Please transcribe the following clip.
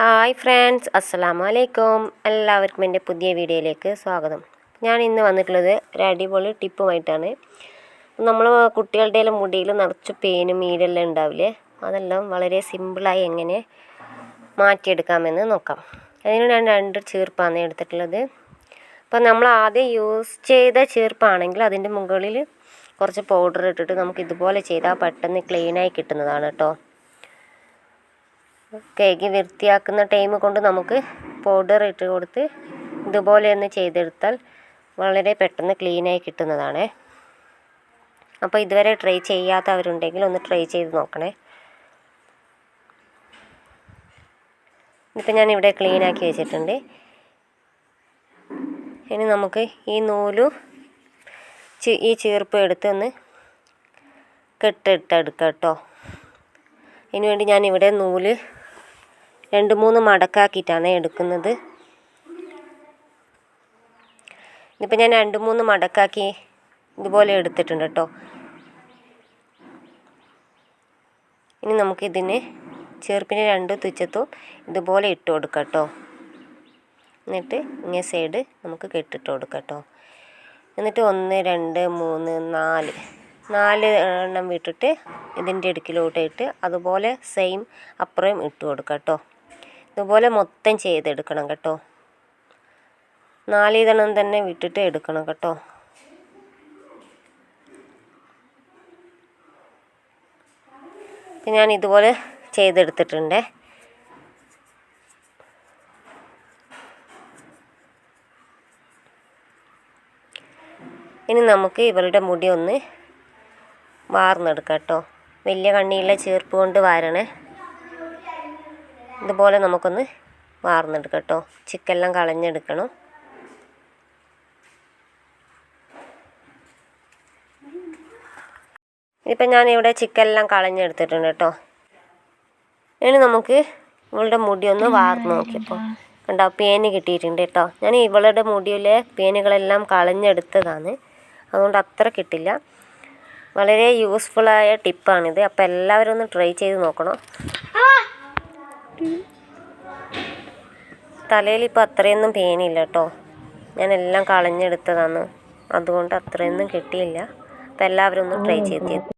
Hi friends അസ്സലാമു അലൈക്കും എല്ലാവർക്കും എന്റെ പുതിയ വീഡിയോയിലേക്ക് സ്വാഗതം. ഞാൻ ഇന്ന് വന്നിട്ടുള്ളത് ഒരു അടിപൊളി ടിപ്പുമായിട്ടാണ്. നമ്മൾ കുട്ടികളുടെ മുടിയിൽ നിറച്ച് പേനും ഈടെല്ലാം ഉണ്ടാവില്ലേ? അതെല്ലാം വളരെ സിമ്പിളായി എങ്ങനെ മാറ്റിയെടുക്കാമെന്ന് നോക്കാം. അതിന് ഞാൻ രണ്ട് ചീർപ്പാണ് എടുത്തിട്ടുള്ളത്. അപ്പോൾ നമ്മൾ ആദ്യം യൂസ് ചെയ്ത ചീർപ്പാണെങ്കിൽ അതിന്റെ മുകളിൽ കുറച്ച് പൗഡർ ഇട്ടിട്ട് നമുക്ക് ഇതുപോലെ ചെയ്താൽ പെട്ടെന്ന് ക്ലീനായി കിട്ടുന്നതാണ് കേട്ടോ. കേക്ക് വൃത്തിയാക്കുന്ന ടൈം കൊണ്ട് നമുക്ക് പൗഡർ ഇട്ട് കൊടുത്ത് ഇതുപോലെ ഒന്ന് ചെയ്തെടുത്താൽ വളരെ പെട്ടെന്ന് ക്ലീനായി കിട്ടുന്നതാണ്. അപ്പോൾ ഇതുവരെ ട്രൈ ചെയ്യാത്തവരുണ്ടെങ്കിൽ ഒന്ന് ട്രൈ ചെയ്ത് നോക്കണേ. ഇപ്പം ഞാനിവിടെ ക്ലീനാക്കി വെച്ചിട്ടുണ്ട്. ഇനി നമുക്ക് ഈ നൂലു ഈ ചീർപ്പ് എടുത്ത് ഒന്ന് കെട്ടിട്ടെടുക്കാം കേട്ടോ. ഇതിനുവേണ്ടി ഞാനിവിടെ നൂൽ രണ്ട് മൂന്ന് മടക്കാക്കിയിട്ടാണ് എടുക്കുന്നത്. ഇതിപ്പോൾ ഞാൻ രണ്ട് മൂന്ന് മടക്കാക്കി ഇതുപോലെ എടുത്തിട്ടുണ്ട് കേട്ടോ. ഇനി നമുക്കിതിന് ചെറുപ്പിന് രണ്ട് തുച്ചത്തും ഇതുപോലെ ഇട്ട് കൊടുക്കാം കേട്ടോ. എന്നിട്ട് ഇങ്ങനെ സൈഡ് നമുക്ക് കെട്ടിട്ട് കൊടുക്കാം കേട്ടോ. എന്നിട്ട് ഒന്ന് രണ്ട് മൂന്ന് നാല്. നാല് എണ്ണം വിട്ടിട്ട് ഇതിന്റെ ഇടുക്കിലോട്ട് ഇട്ട് അതുപോലെ സെയിം അപ്പുറം ഇട്ട് കൊടുക്കാം കേട്ടോ. ഇതുപോലെ മൊത്തം ചെയ്തെടുക്കണം കേട്ടോ. നാലീതണം തന്നെ വിട്ടിട്ട് എടുക്കണം കേട്ടോ. ഞാൻ ഇതുപോലെ ചെയ്തെടുത്തിട്ടുണ്ട്. ഇനി നമുക്ക് ഇവളുടെ മുടി ഒന്ന് വാർന്നെടുക്കാം കേട്ടോ. വലിയ കണ്ണിയുള്ള ചീർപ്പ് കൊണ്ട് വാരണേ. ഇതുപോലെ നമുക്കൊന്ന് വാർന്നെടുക്കാം കേട്ടോ. ചിക്കെല്ലാം കളഞ്ഞെടുക്കണം. ഇപ്പം ഞാനിവിടെ ചിക്കെല്ലാം കളഞ്ഞെടുത്തിട്ടുണ്ട് കേട്ടോ. ഇനി നമുക്ക് ഇവളുടെ മുടി ഒന്ന് വാർന്ന് നോക്കിയപ്പോൾ കണ്ടോ പേന് കിട്ടിയിട്ടുണ്ട് കേട്ടോ. ഞാൻ ഇവളുടെ മുടിയിലെ പേനുകളെല്ലാം കളഞ്ഞെടുത്തതാണ്. അതുകൊണ്ട് അത്ര കിട്ടില്ല. വളരെ യൂസ്ഫുള്ളായ ടിപ്പാണിത്. അപ്പോൾ എല്ലാവരും ഒന്ന് ട്രൈ ചെയ്ത് നോക്കണം. തലയിൽ ഇപ്പോൾ അത്രയൊന്നും പേനില്ല കേട്ടോ. ഞാൻ എല്ലാം കളഞ്ഞെടുത്തതാണ്. അതുകൊണ്ട് അത്രയൊന്നും കിട്ടിയില്ല. അപ്പോൾ എല്ലാവരും ഒന്ന് ട്രൈ ചെയ്ത്